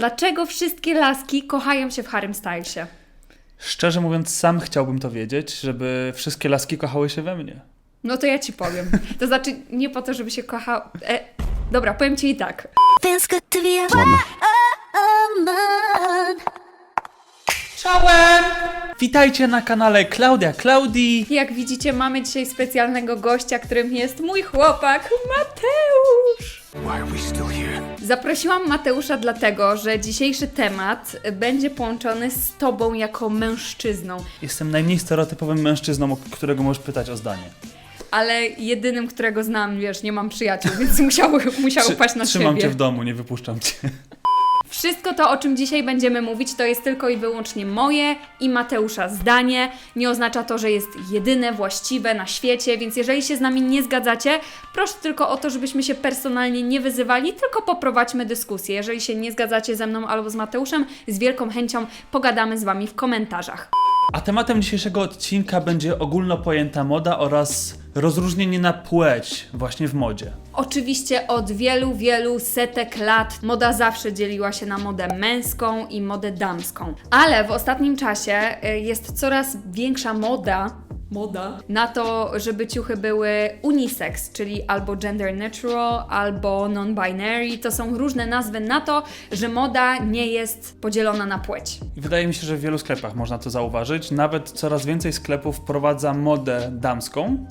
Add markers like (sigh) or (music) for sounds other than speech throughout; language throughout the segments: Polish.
Dlaczego wszystkie laski kochają się w Harrym Stylesie? Szczerze mówiąc, sam chciałbym to wiedzieć, żeby wszystkie laski kochały się we mnie. No to ja ci powiem. To znaczy, nie po to, żeby się kochał. E, dobra, powiem ci i tak. Feels good to be a woman. Czołem! Witajcie na kanale Klaudia Klaudii. Jak widzicie, mamy dzisiaj specjalnego gościa, którym jest mój chłopak Mateusz. Zaprosiłam Mateusza dlatego, że dzisiejszy temat będzie połączony z tobą jako mężczyzną, Jestem najmniej stereotypowym mężczyzną, o którego możesz pytać o zdanie. ale jedynym, którego znam, wiesz, nie mam przyjaciół, więc (laughs) musiał, musiał Trzy- paść na Trzymam siebie. cię w domu, nie wypuszczam cię. Wszystko to, o czym dzisiaj będziemy mówić, to jest tylko i wyłącznie moje i Mateusza zdanie. Nie oznacza to, że jest jedyne, właściwe na świecie, więc jeżeli się z nami nie zgadzacie, proszę tylko o to, żebyśmy się personalnie nie wyzywali, tylko poprowadźmy dyskusję. Jeżeli się nie zgadzacie ze mną albo z Mateuszem, z wielką chęcią pogadamy z Wami w komentarzach. A tematem dzisiejszego odcinka będzie ogólno pojęta moda oraz rozróżnienie na płeć właśnie w modzie. Oczywiście od wielu, wielu setek lat moda zawsze dzieliła się na modę męską i modę damską. Ale w ostatnim czasie y, jest coraz większa moda. Moda. Na to, żeby ciuchy były unisex, czyli albo gender neutral, albo non-binary. To są różne nazwy na to, że moda nie jest podzielona na płeć. Wydaje mi się, że w wielu sklepach można to zauważyć. Nawet coraz więcej sklepów wprowadza modę damską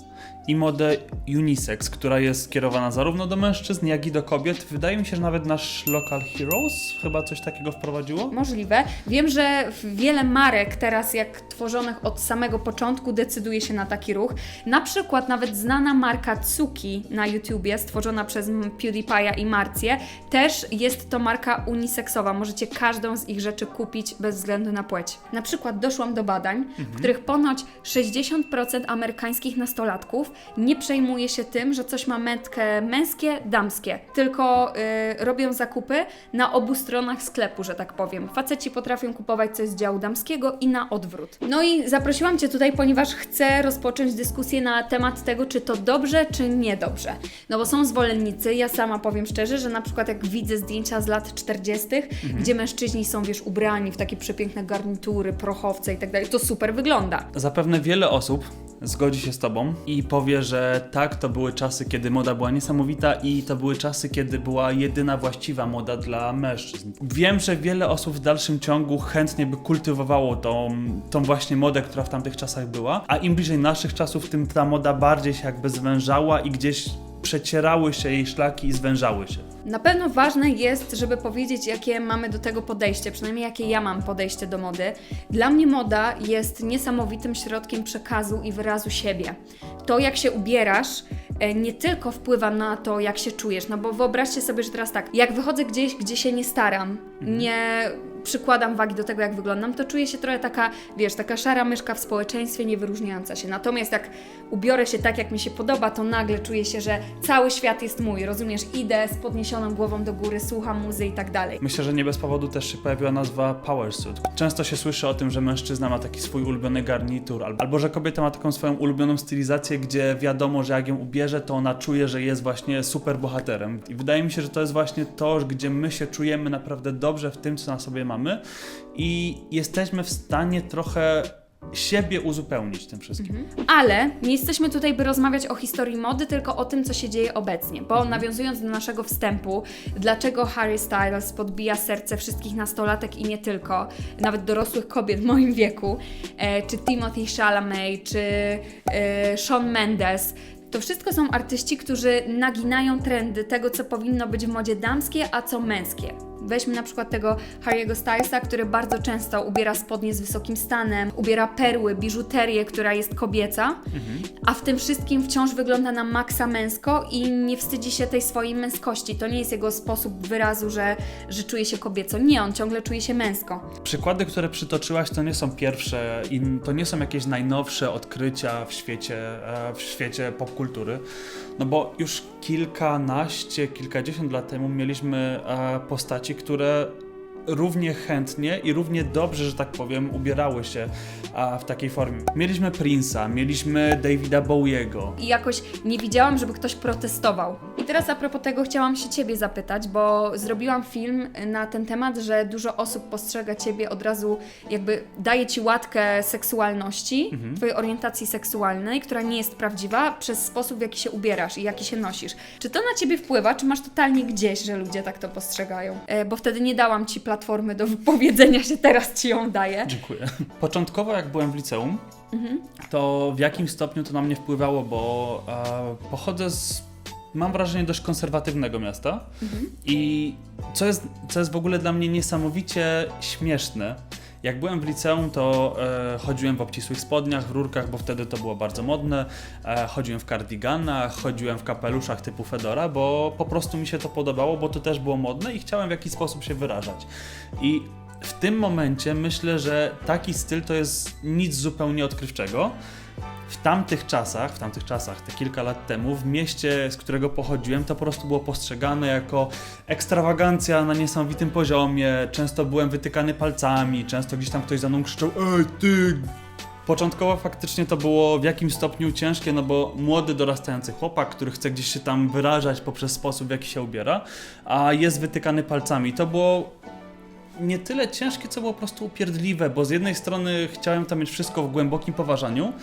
i modę unisex, która jest skierowana zarówno do mężczyzn, jak i do kobiet. Wydaje mi się, że nawet nasz Local Heroes chyba coś takiego wprowadziło. Możliwe. Wiem, że wiele marek teraz, jak tworzonych od samego początku, decyduje się na taki ruch. Na przykład nawet znana marka Tsuki na YouTubie, stworzona przez PewDiePie'a i Marcję, też jest to marka uniseksowa. Możecie każdą z ich rzeczy kupić bez względu na płeć. Na przykład doszłam do badań, w których ponoć 60% amerykańskich nastolatków nie przejmuje się tym, że coś ma metkę męskie, damskie, tylko y, robią zakupy na obu stronach sklepu, że tak powiem. Faceci potrafią kupować coś z działu damskiego i na odwrót. No i zaprosiłam Cię tutaj, ponieważ chcę rozpocząć dyskusję na temat tego, czy to dobrze, czy niedobrze. No bo są zwolennicy, ja sama powiem szczerze, że na przykład jak widzę zdjęcia z lat 40., gdzie mężczyźni są, wiesz, ubrani w takie przepiękne garnitury, prochowce i tak dalej, to super wygląda. Zapewne wiele osób zgodzi się z Tobą i powie, że tak, to były czasy, kiedy moda była niesamowita i to były czasy, kiedy była jedyna właściwa moda dla mężczyzn. Wiem, że wiele osób w dalszym ciągu chętnie by kultywowało tą, tą właśnie modę, która w tamtych czasach była, a im bliżej naszych czasów, tym ta moda bardziej się jakby zwężała i gdzieś przecierały się jej szlaki i zwężały się. Na pewno ważne jest, żeby powiedzieć, jakie mamy do tego podejście, przynajmniej jakie ja mam podejście do mody. Dla mnie moda jest niesamowitym środkiem przekazu i wyrazu siebie. To, jak się ubierasz, e, nie tylko wpływa na to, jak się czujesz. No bo wyobraźcie sobie, że teraz tak, jak wychodzę gdzieś, gdzie się nie staram, nie przykładam wagi do tego, jak wyglądam, to czuję się trochę taka, wiesz, taka szara myszka w społeczeństwie, nie wyróżniająca się. Natomiast jak ubiorę się tak, jak mi się podoba, to nagle czuję się, że cały świat jest mój, rozumiesz? Idę z podniesioną głową do góry, słucham muzy i tak dalej. Myślę, że nie bez powodu też się pojawiła nazwa power suit. Często się słyszy o tym, że mężczyzna ma taki swój ulubiony garnitur, al- albo że kobieta ma taką swoją ulubioną stylizację, gdzie wiadomo, że jak ją ubierze, to ona czuje, że jest właśnie super bohaterem. I wydaje mi się, że to jest właśnie to, gdzie my się czujemy naprawdę dobrze w tym, co na sobie mamy i jesteśmy w stanie trochę siebie uzupełnić tym wszystkim. Ale nie jesteśmy tutaj, by rozmawiać o historii mody, tylko o tym, co się dzieje obecnie. Bo nawiązując do naszego wstępu, dlaczego Harry Styles podbija serce wszystkich nastolatek i nie tylko, nawet dorosłych kobiet w moim wieku, e, czy Timothy Chalamet, czy e, Shawn Mendes, to wszystko są artyści, którzy naginają trendy tego, co powinno być w modzie damskie, a co męskie. Weźmy na przykład tego Harry'ego Stylesa, który bardzo często ubiera spodnie z wysokim stanem, ubiera perły, biżuterię, która jest kobieca, a w tym wszystkim wciąż wygląda na maksa męsko i nie wstydzi się tej swojej męskości. To nie jest jego sposób wyrazu, że, że czuje się kobieco. Nie, on ciągle czuje się męsko. Przykłady, które przytoczyłaś, to nie są pierwsze i to nie są jakieś najnowsze odkrycia w świecie, e, w świecie popkultury. No bo już kilkanaście, kilkadziesiąt lat temu mieliśmy e, postaci, które równie chętnie i równie dobrze, że tak powiem, ubierały się a, w takiej formie. Mieliśmy Prince'a, mieliśmy Davida Bowiego. i jakoś nie widziałam, żeby ktoś protestował. I teraz a propos tego chciałam się Ciebie zapytać, bo zrobiłam film na ten temat, że dużo osób postrzega Ciebie od razu, jakby daje Ci łatkę seksualności, Twojej orientacji seksualnej, która nie jest prawdziwa, przez sposób, w jaki się ubierasz i jaki się nosisz. Czy to na Ciebie wpływa, czy masz totalnie gdzieś, że ludzie tak to postrzegają? E, bo wtedy nie dałam Ci platformy do wypowiedzenia się, teraz Ci ją daję. Dziękuję. Początkowo, jak byłem w liceum, to w jakim stopniu to na mnie wpływało, bo e, pochodzę z, mam wrażenie, dość konserwatywnego miasta i co jest, co jest w ogóle dla mnie niesamowicie śmieszne, jak byłem w liceum, to e, chodziłem w obcisłych spodniach, w rurkach, bo wtedy to było bardzo modne. E, chodziłem w kardiganach, chodziłem w kapeluszach typu Fedora, bo po prostu mi się to podobało, bo to też było modne i chciałem w jakiś sposób się wyrażać. I w tym momencie myślę, że taki styl to jest nic zupełnie odkrywczego. W tamtych czasach, w tamtych czasach, te kilka lat temu, w mieście, z którego pochodziłem, to po prostu było postrzegane jako ekstrawagancja na niesamowitym poziomie. Często byłem wytykany palcami, często gdzieś tam ktoś za mną krzyczał: Ej, ty! Początkowo faktycznie to było w jakimś stopniu ciężkie, no bo młody, dorastający chłopak, który chce gdzieś się tam wyrażać poprzez sposób, w jaki się ubiera, a jest wytykany palcami. To było nie tyle ciężkie, co było po prostu upierdliwe, bo z jednej strony chciałem tam mieć wszystko w głębokim poważaniu,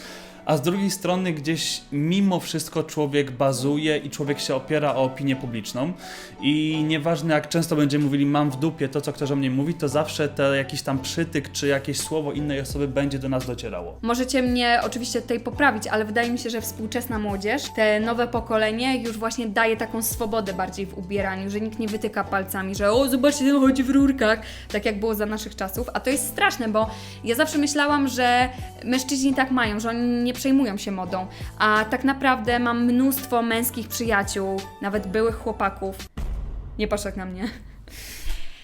a z drugiej strony gdzieś mimo wszystko człowiek bazuje i człowiek się opiera o opinię publiczną i nieważne jak często będziemy mówili mam w dupie to, co ktoś o mnie mówi, to zawsze te jakiś tam przytyk czy jakieś słowo innej osoby będzie do nas docierało. Możecie mnie oczywiście tutaj poprawić, ale wydaje mi się, że współczesna młodzież, te nowe pokolenie już właśnie daje taką swobodę bardziej w ubieraniu, że nikt nie wytyka palcami, że o, zobaczcie, ten chodzi w rurkach, tak jak było za naszych czasów. A to jest straszne, bo ja zawsze myślałam, że mężczyźni tak mają, że oni nie przejmują się modą, a tak naprawdę mam mnóstwo męskich przyjaciół, nawet byłych chłopaków. Nie patrz tak na mnie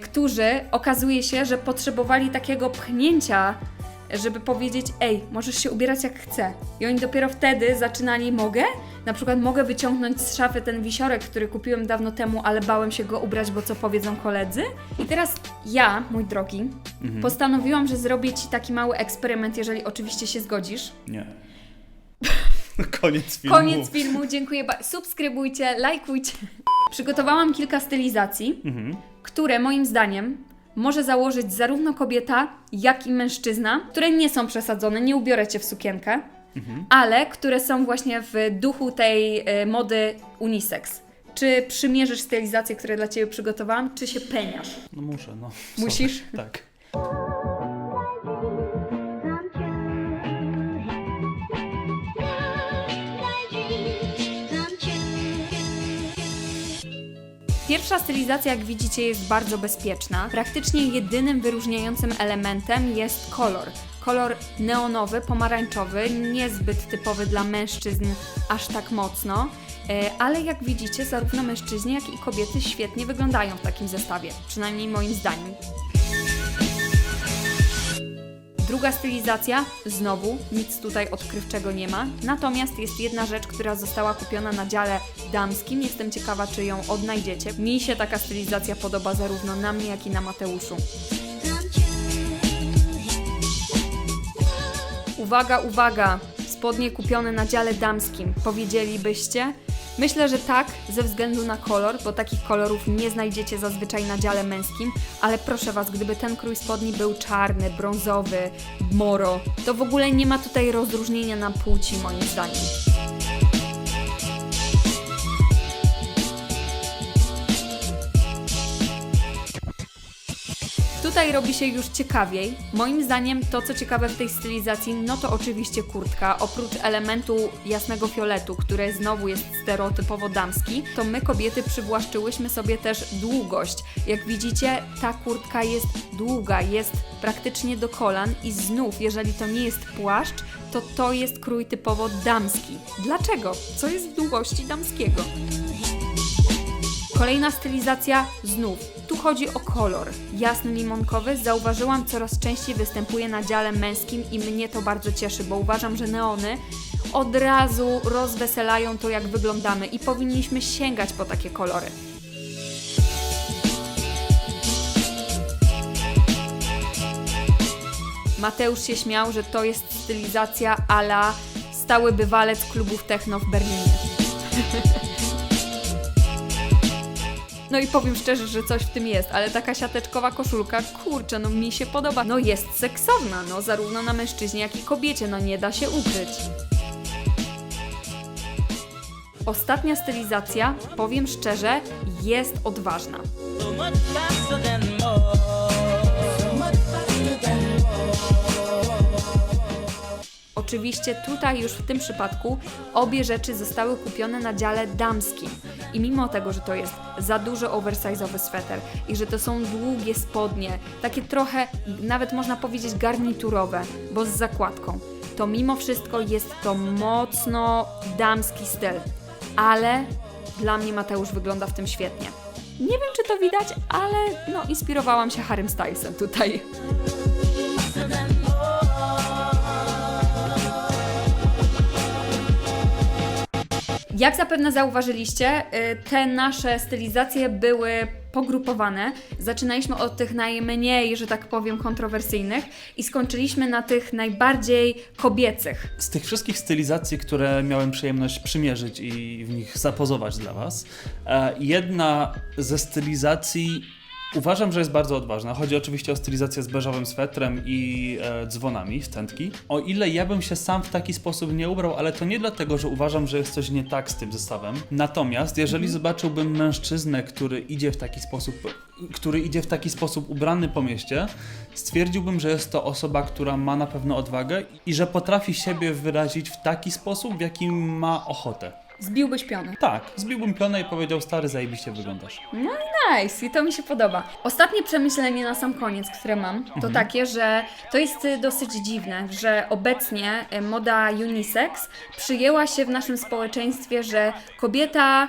którzy okazuje się, że potrzebowali takiego pchnięcia, żeby powiedzieć: Ej, możesz się ubierać jak chcę. I oni dopiero wtedy zaczynali: Mogę? Na przykład mogę wyciągnąć z szafy ten wisiorek, który kupiłem dawno temu, ale bałem się go ubrać, bo co powiedzą koledzy. I teraz ja, mój drogi, postanowiłam, że zrobię ci taki mały eksperyment, jeżeli oczywiście się zgodzisz. Nie. (laughs) Koniec filmu. Koniec filmu, dziękuję bardzo. Subskrybujcie, lajkujcie. Przygotowałam kilka stylizacji, Mhm. które moim zdaniem może założyć zarówno kobieta, jak i mężczyzna, które nie są przesadzone, nie ubiorę cię w sukienkę, ale które są właśnie w duchu tej y, mody unisex. Czy przymierzysz stylizacje, które dla Ciebie przygotowałam, czy się peniasz? No muszę, no. Musisz? Tak. Pierwsza stylizacja, jak widzicie, jest bardzo bezpieczna. Praktycznie jedynym wyróżniającym elementem jest kolor. Kolor neonowy, pomarańczowy, niezbyt typowy dla mężczyzn aż tak mocno, e, ale jak widzicie, zarówno mężczyźni, jak i kobiety świetnie wyglądają w takim zestawie, przynajmniej moim zdaniem. Druga stylizacja, znowu nic tutaj odkrywczego nie ma. Natomiast jest jedna rzecz, która została kupiona na dziale damskim. Jestem ciekawa, czy ją odnajdziecie. Mi się taka stylizacja podoba zarówno na mnie, jak i na Mateuszu. Uwaga, uwaga! Spodnie kupione na dziale damskim. Powiedzielibyście? Myślę, że tak, ze względu na kolor, bo takich kolorów nie znajdziecie zazwyczaj na dziale męskim, ale proszę Was, gdyby ten krój spodni był czarny, brązowy, moro, to w ogóle nie ma tutaj rozróżnienia na płci, moim zdaniem. Tutaj robi się już ciekawiej. Moim zdaniem to, co ciekawe w tej stylizacji, no to oczywiście kurtka. Oprócz elementu jasnego fioletu, który znowu jest stereotypowo damski, to my kobiety przywłaszczyłyśmy sobie też długość. Jak widzicie, ta kurtka jest długa, jest praktycznie do kolan i znów, jeżeli to nie jest płaszcz, to to jest krój typowo damski. Dlaczego? Co jest w długości damskiego? Kolejna stylizacja znów. Chodzi o kolor. Jasny limonkowy zauważyłam coraz częściej występuje na dziale męskim i mnie to bardzo cieszy, bo uważam, że neony od razu rozweselają to, jak wyglądamy i powinniśmy sięgać po takie kolory. Mateusz się śmiał, że to jest stylizacja ala stały bywalec klubów techno w Berlinie. (laughs) No i powiem szczerze, że coś w tym jest, ale taka siateczkowa koszulka, kurczę, no mi się podoba. No jest seksowna, no zarówno na mężczyźnie, jak i kobiecie, no nie da się ukryć. Ostatnia stylizacja, powiem szczerze, jest odważna. Oczywiście tutaj już w tym przypadku obie rzeczy zostały kupione na dziale damskim. I mimo tego, że to jest za duży oversize'owy sweter i że to są długie spodnie, takie trochę nawet można powiedzieć garniturowe, bo z zakładką, to mimo wszystko jest to mocno damski styl. Ale dla mnie Mateusz wygląda w tym świetnie. Nie wiem, czy to widać, ale no inspirowałam się Harrym Stylesem tutaj. Jak zapewne zauważyliście, y, te nasze stylizacje były pogrupowane. Zaczynaliśmy od tych najmniej, że tak powiem, kontrowersyjnych i skończyliśmy na tych najbardziej kobiecych. Z tych wszystkich stylizacji, które miałem przyjemność przymierzyć i w nich zapozować dla Was, e, jedna ze stylizacji uważam, że jest bardzo odważna. Chodzi oczywiście o stylizację z beżowym swetrem i e, dzwonami, wstępki. O ile ja bym się sam w taki sposób nie ubrał, ale to nie dlatego, że uważam, że jest coś nie tak z tym zestawem. Natomiast jeżeli zobaczyłbym mężczyznę, który idzie w taki sposób, który idzie w taki sposób ubrany po mieście, stwierdziłbym, że jest to osoba, która ma na pewno odwagę i że potrafi siebie wyrazić w taki sposób, w jakim ma ochotę. Zbiłbyś pionę. Tak, zbiłbym pionę i powiedział, stary, zajebiście wyglądasz. No i nice, i to mi się podoba. Ostatnie przemyślenie na sam koniec, które mam, to takie, że to jest y, dosyć dziwne, że obecnie y, moda unisex przyjęła się w naszym społeczeństwie, że kobieta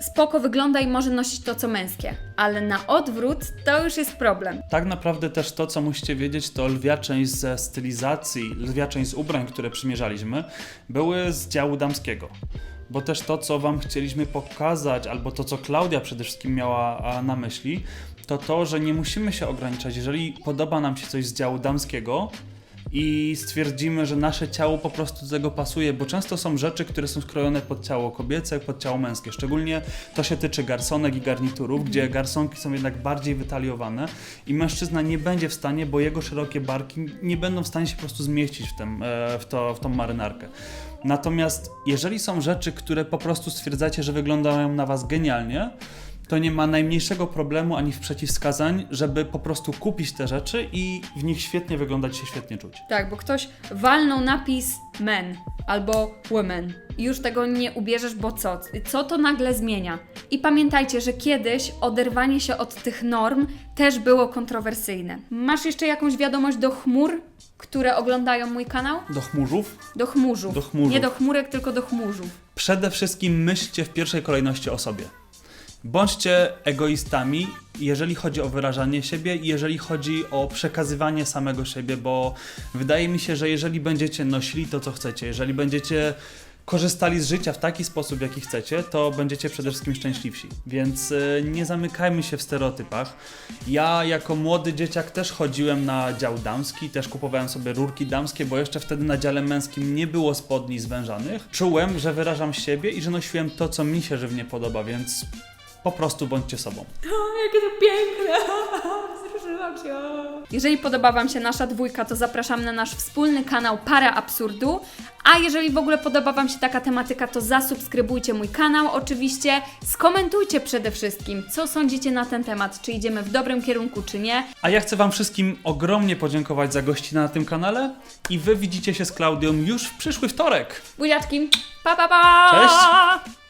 spoko wygląda i może nosić to, co męskie. Ale na odwrót to już jest problem. Tak naprawdę też to, co musicie wiedzieć, to lwia część ze stylizacji, lwia część z ubrań, które przymierzaliśmy, były z działu damskiego. Bo też to, co Wam chcieliśmy pokazać, albo to, co Klaudia przede wszystkim miała na myśli, to to, że nie musimy się ograniczać. Jeżeli podoba nam się coś z działu damskiego, i stwierdzimy, że nasze ciało po prostu do tego pasuje, bo często są rzeczy, które są skrojone pod ciało kobiece, pod ciało męskie. Szczególnie to się tyczy garsonek i garniturów, gdzie garsonki są jednak bardziej wytaliowane i mężczyzna nie będzie w stanie, bo jego szerokie barki nie będą w stanie się po prostu zmieścić w, tym, e, w, to, w tą marynarkę. Natomiast jeżeli są rzeczy, które po prostu stwierdzacie, że wyglądają na Was genialnie, to nie ma najmniejszego problemu ani w przeciwwskazań, żeby po prostu kupić te rzeczy i w nich świetnie wyglądać się świetnie czuć. Tak, bo ktoś walnął napis men albo women i już tego nie ubierzesz, bo co? Co to nagle zmienia? I pamiętajcie, że kiedyś oderwanie się od tych norm też było kontrowersyjne. Masz jeszcze jakąś wiadomość do chmur, które oglądają mój kanał? Do chmurzów Do chmurzów. Do chmurzów. Nie do chmurek, tylko do chmurzów. przede wszystkim myślcie w pierwszej kolejności o sobie. Bądźcie egoistami, jeżeli chodzi o wyrażanie siebie i jeżeli chodzi o przekazywanie samego siebie, bo wydaje mi się, że jeżeli będziecie nosili to, co chcecie, jeżeli będziecie korzystali z życia w taki sposób, jaki chcecie, to będziecie przede wszystkim szczęśliwsi. Więc y, nie zamykajmy się w stereotypach. Ja jako młody dzieciak też chodziłem na dział damski, też kupowałem sobie rurki damskie, bo jeszcze wtedy na dziale męskim nie było spodni zwężanych. Czułem, że wyrażam siebie i że nosiłem to, co mi się żywnie podoba, więc po prostu bądźcie sobą. Jakie to piękne! (laughs) Wzruszyłam się. Jeżeli podoba Wam się nasza dwójka, to zapraszam na nasz wspólny kanał Para Absurdu. A jeżeli w ogóle podoba Wam się taka tematyka, to zasubskrybujcie mój kanał. Oczywiście skomentujcie przede wszystkim, co sądzicie na ten temat, czy idziemy w dobrym kierunku, czy nie. A ja chcę Wam wszystkim ogromnie podziękować za gościnę na tym kanale i Wy widzicie się z Klaudią już w przyszły wtorek. Buziaczki, pa pa pa! Cześć.